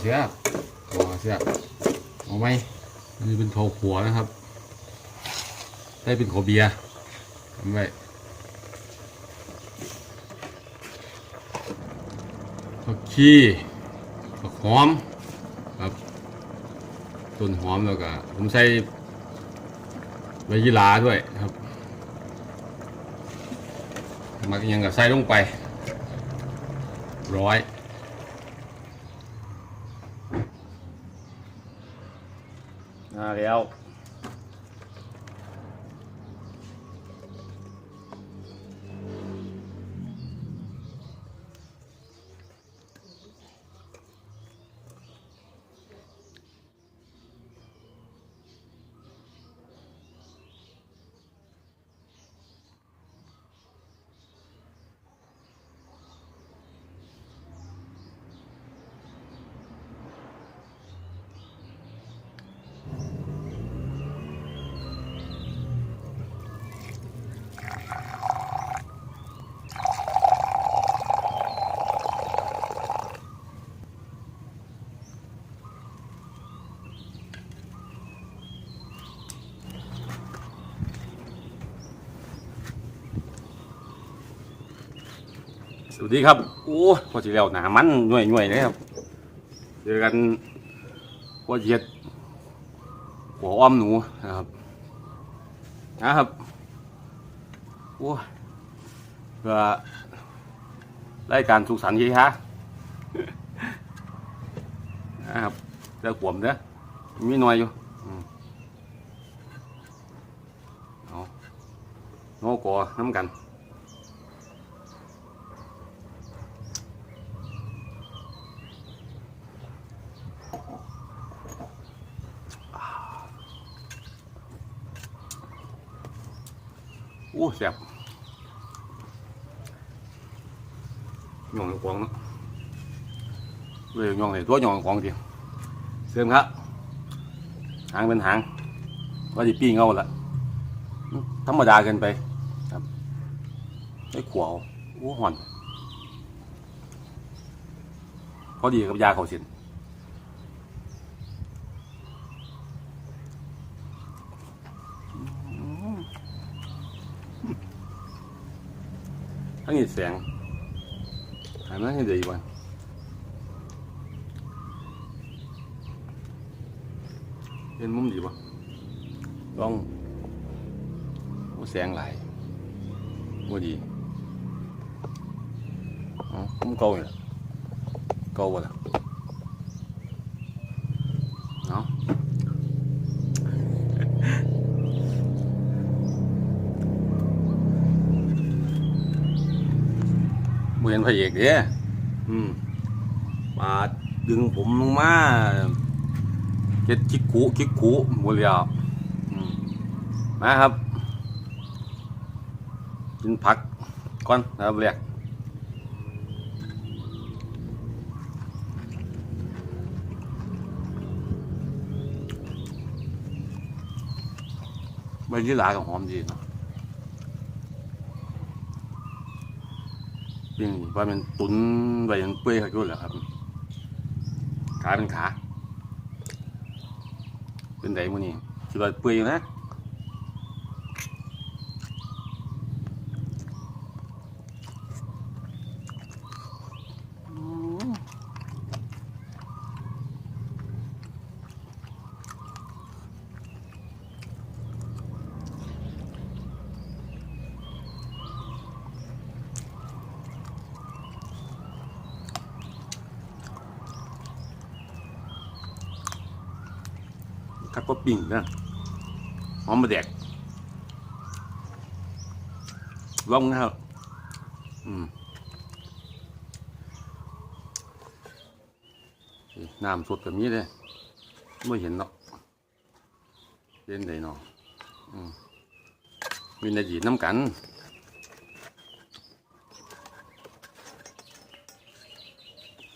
เสียบหัวเสียบเอาไหมนนี้เป็นเขาขัวนะครับ ได้เป็นขาเบียร์ทำไว้ผักชีผักหอมครับต้นหอมแล้วก็ผมใส่ใบยี่หราด้วยครับมักอิหยังกับใส่ลงไปร้อย วัสดีครับ โอ้พอสิแล้วหนามันหน่วยหน่วยเลยครับเจอกันพอเย็ดหัวอ้อมหนูนะครับนะครับโอ้เพื่อรายการสุขสันต์ยี่ฮะนะครับเจ้าขวมเด้อมีหน่วยอยู่เอาโนกอน้ำกัน อู้แซ่บหย่องกวางเนาะเลยหย่องเลยตัวหย่องกวางจริงเสริมครับหางเป็นหางว่าจะปิ้งเอาละธรรมดาเกินไปครับไอ้ขวาวโอ้ห่อน พอดีกับยาเขาเสียน ทั้งนี้แสงหายมันให้ดีกว่าเห็นมุมดีป่ะลองโอ้แสงไหลว่าดีอ๋อมุมเก่าเนี่ยเก่าบ่ล่ะเนาะ บ่ เห็นพระเอกเด้อืมมาดึงผมลงมาเฮ็ดคิกคูคิกคูหมดแล้วอืมมาครับ กินผักก่อนนะครับเรียกใบยี่หร่ากับหอมดีเนาะ ปิ้งว่ามันตุนไว้มันเปื่อยครับยุ่นแหละครับขาเป็นขา เป็นไดมื้อนี้คิดว่าเปื่อยอยู่นะ ก็ปิ้งนะหอมมาแดกลองนะครับอืมน้ำสดแบบนี้เลยไม่เห็นหรอกเล่นได้เนาะมมีนาจีน้ำกัน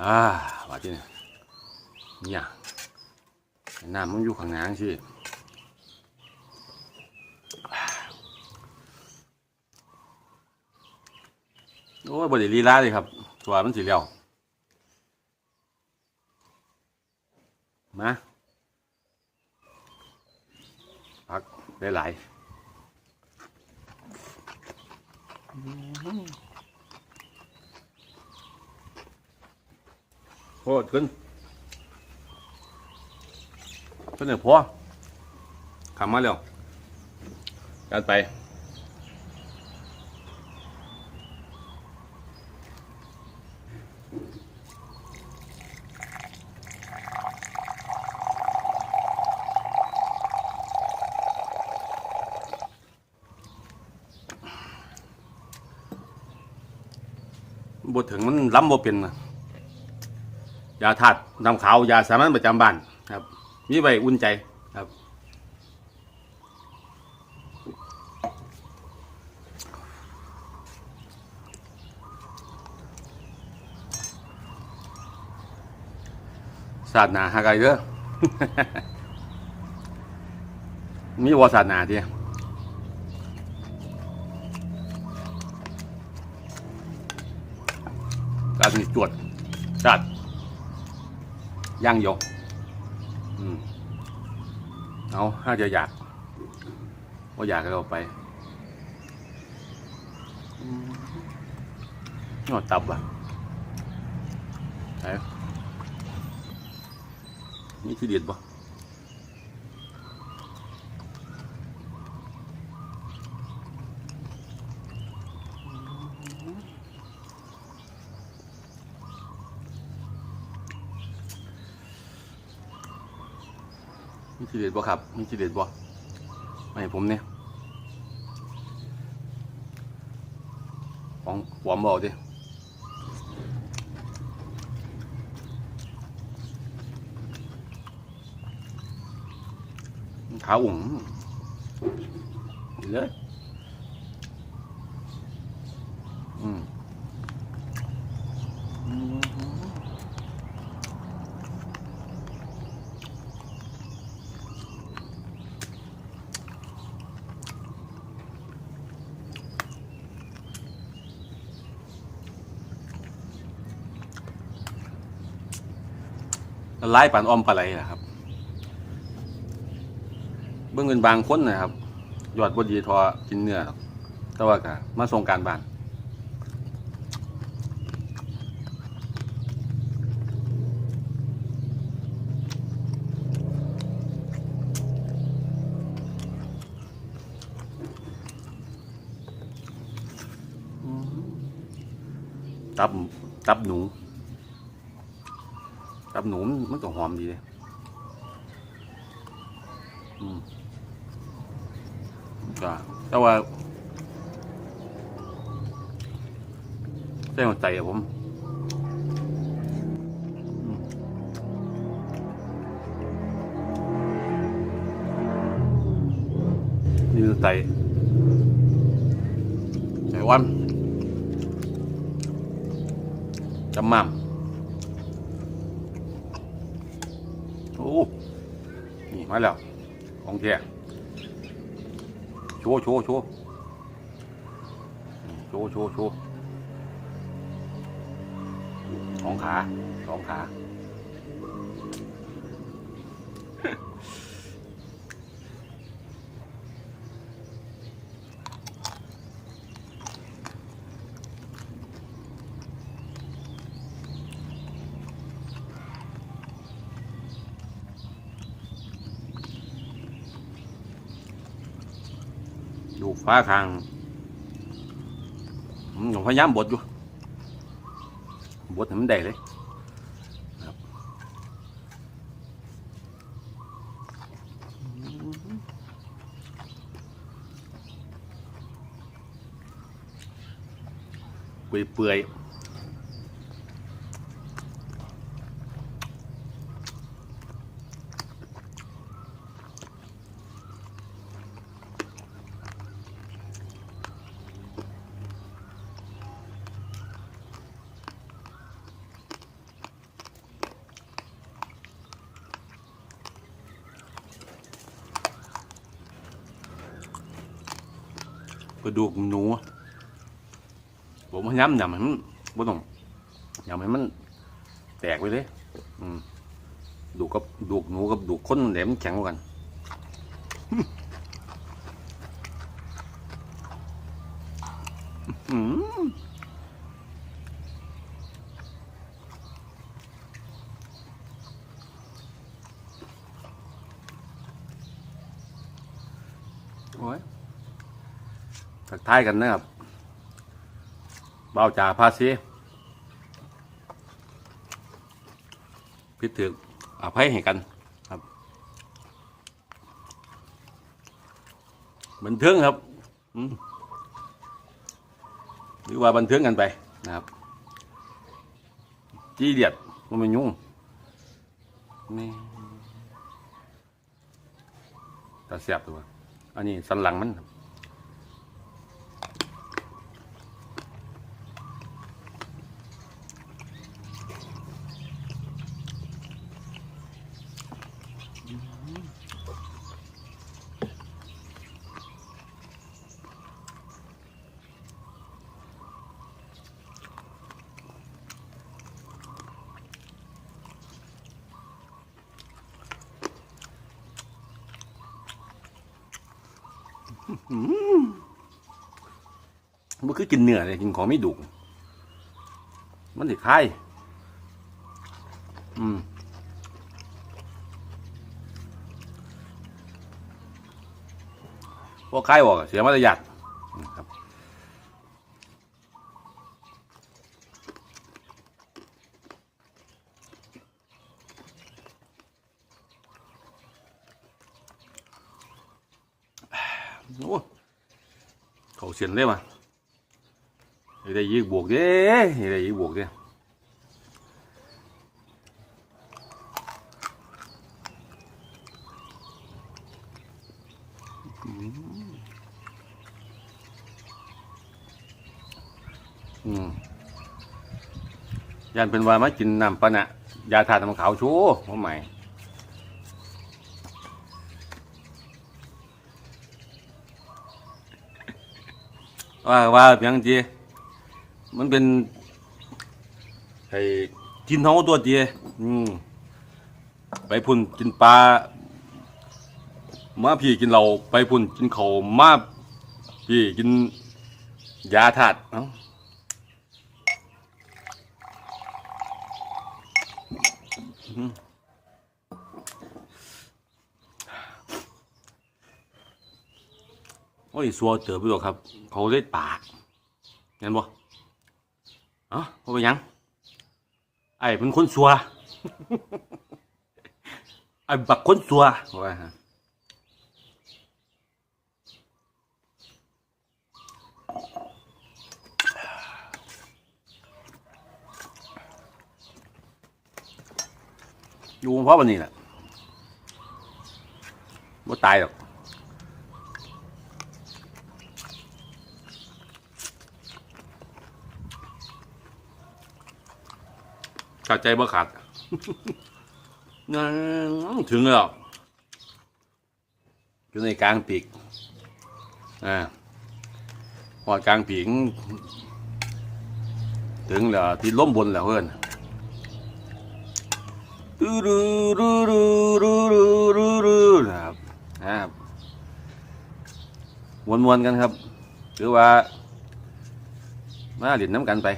อ่าว่าที่นี่เนี่ย น้ำมันอยู่ข้างน้าสิโอ้ยบริลีลาเลยครับตัวมันสีเหลียวมาพักได้หลายโอ้ขึ้น ขึ้นเนี่ยพอขับมาเร็วกันไปบทถึงมันล้ำบ่เป็นนะยาธาตุน้ำขาวยาสามัญประจำบ้าน มีไว้อุ่นใจครับ ศาสนาหาไกลเด้อ มีวาศาสนาทีการจวดจัดย่างยก เอาถ้าจะอยากว่าอยากก็เอาไปนอตับอะไหนนี่ที่เด็ดปะ ที่เด็ดบ่ครับ มีชีเด็ดบ่ไม่ให้ผมเนี่ยของหวอมบ่ดิขาอุ่งเลยอืมอืม ไล่ปันอ้อมปลาไหลนะครับ เบื้องเงินบางคนนะครับยอดบดีทอกินเนื้อหรอกแต่ว่าก็มาส่งการบ้านตับตับหนู ตับหนูมันมันก็หอมดีเลยอืมก็แต่ว่าใส่หัวใจอะผมนี่คือไตไก่วันจำมั่ม โอ้ นี่ มาแล้ว ของแท้โชว์โชว์โชว์โชว์โชว์โชว์สองขาสองขา อยู่ ฟ้าคางผมพยายามบดอยู่บดให้มันได้เลยเปื่อยๆ กระดูกหนู ผมพยายามยำให้มันบ่ต้องยำให้มัน แตกไปเลย อืมดูกับดูกหนูกับดูกคนแหลมแข็งกว่ากันอืมโอ้ย ทักทายกันนะครับเบาจ่าพาซีพิถึกอภัยให้กันครับบันเทิงครับหรือว่าบันเทิงกันไปนะครับ จี้เดียดมันไม่ยุ่งนี่ตาเสียบตัว อันนี้สันหลังมันครับ มันคือกินเนื้อเลยกินของไม่ดุมันติดไข่อืมพวกไข่บอกเสียมารยาทอืมครับโอ้ เขาเสียนเลยมาได้ยีกบวกเด้ได้ยีกบวกเด้ยันเป็นว่ามากินน้ำปะนะยาทาน้ำขาวชูว่าใหม่ ว่าว่าเพียงจีมันเป็นไอ้กินเฮาตัวจีอืมไปพุ่นกินปลามาพี่กินเราไปพุ่นกินเขามาพี่กินยาถาดเอ้าอืม อ้ยสัวเติบไปหรอกครับ เขาเล่นปากเห็นบ่เอ้าเขาไปยัง ไอ้เป็นคนสัวไอ้บักคนสัวว่าฮะอยู่เพราะวันนี้แหละว่าตายหรอก ขาดใจบ่ขาดนั่นถึงแล้วอยู่ในกลางปีกอ่าพอกลางปีกถึงแล้วที่ล้มบนแล้วเพื่อนดูดูดูดูดูดูดูดูนะครับนะครับวนๆกันครับ หรือว่า มาเล่นน้ำกันไป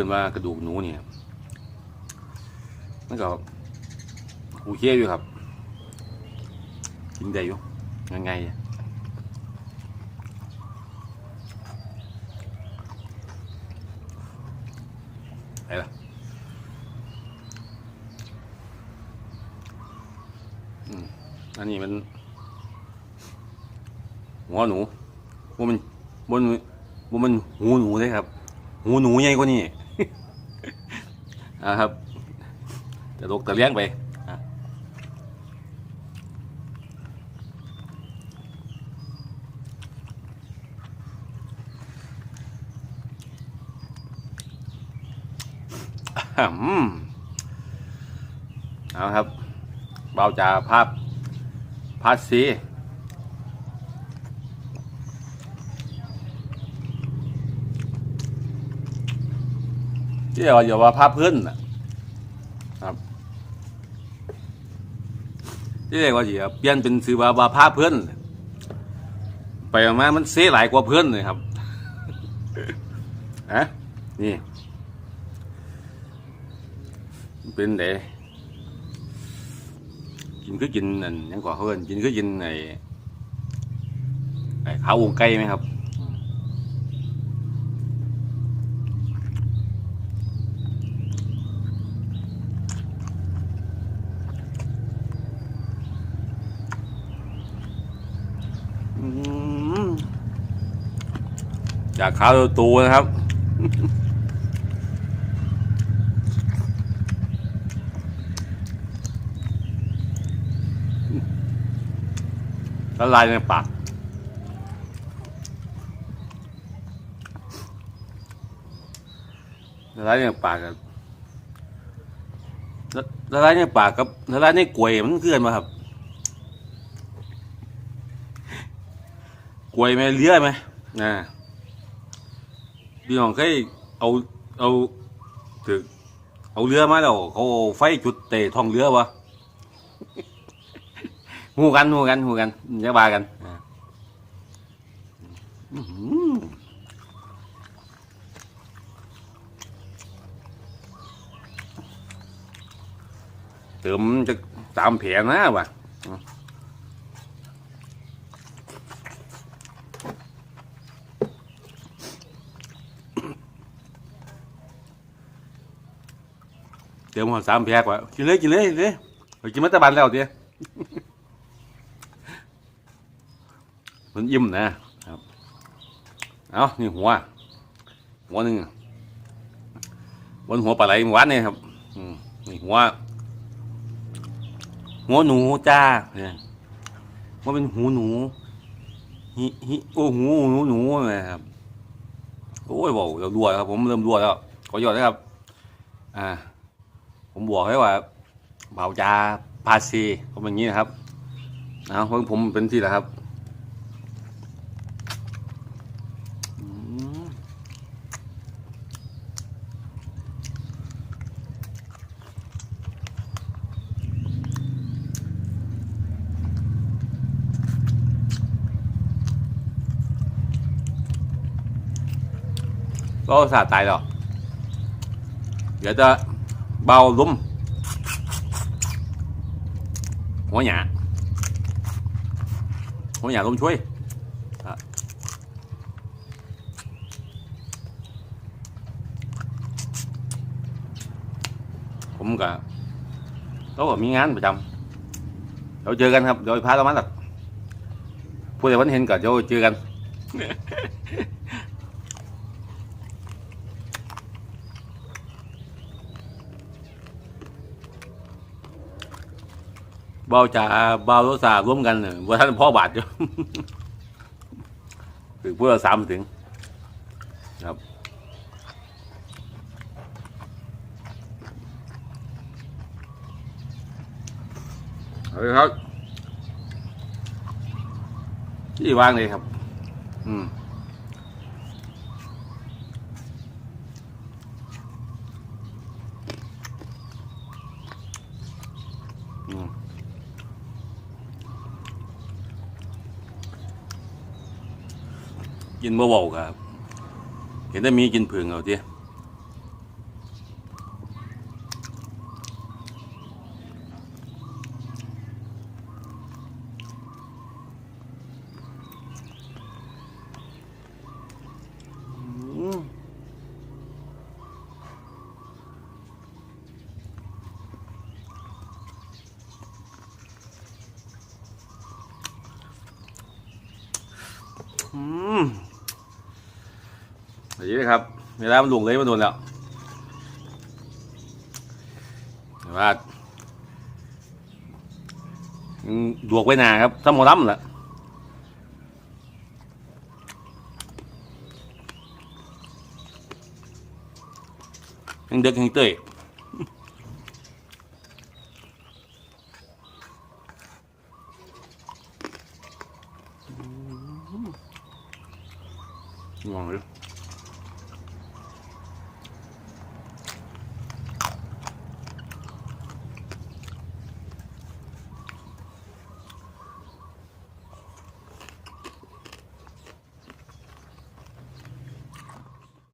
พื่อนว่ากระดูกหนูเนี่ยมันก็โอเคอยู่ครับกินได้อยู่ยังไงอะไหนล่ะอันนี้มันหัวหนูว่ามันบนว่ามันหูหนูเลยครับหูหนูใหญ่กว่านี้ อ่าครับจะลกตะเลี้ยงไปอะอืมเอาครับเบาจ่าภาพภาพสี ที่เราอย่าว่าภาพพื้นนะครับที่เรียกว่าอย่าเปลี่ยนเป็นซื้อว่าว่าภาพพื้นไปออกมามันเสียหลายกว่าเพื่อนเลยครับฮะนี่ เป็นเดกินคือกินอันยังก่อเฮินกินคือกินไอ้ไอ้ขาววงไก่ไหมครับ จากขาวตูนะครับ ละลายในปากละลายในปากกับละลายในปากกับละลายในกล้วยมันคือกันมาครับกล้วยไหมเลี้ยไหมนะ พี่น้องเคยเอาเอาถึกเอาเรือมาแล้วเขาเอาไฟจุดเตะท้องเรือวะหูกันหูกันหูกันจะบากันอ่าอื้อหือเติมจะตามแผนนะวะเติมหัวสามแผกว่ะกินเลยกินเลยกินเลยไปกินมัตตะบันแล้วเดียมันอิ่มนะครับเอานี่หัว หัวหนึ่งบนหัวปลาไหลหวานเนี่ยครับนี่หัว หัวหนูจ้าเนี่ยว่าเป็นหูหนูฮิฮิโอ้หูหนูหนูนะครับโอ้ยบอกเราดัวแล้วครับผมเริ่มดัวแล้วขอยอดนะครับ อ่า ผมบอกให้ว่าเบาจาพาซีผมอย่างนี้นะครับเอาเพิ่งผมเป็นที่แล้วครับก็สาตายแล้วเดี๋ยวจะ เบาลุ่มหัวหยาหัวหยาลมช่วยผมก็เขาก็มีงานประจำเราเจอกันครับเดี๋ยวพาเรามาหลักผู้ใดวันเห็นก็เดี๋ยวเจอกัน เบาจ่าเบารถสาร่วมกันเนี่ยว่าท่านพ่อบาทอยู่ถึงเพื่อสามถึง ครับเอาเลยครับที่วางเลยครับ อืม กินบ่เบาครับ เห็นได้มีกินผึ่งเอาเดียอืมอืมอย่างนี้นะครับ แล้วมันลงเลยมันโดนแล้วแต่ว่าดวกไว้นาครับถ้าหมอลำแหละยังเด็กยังเตย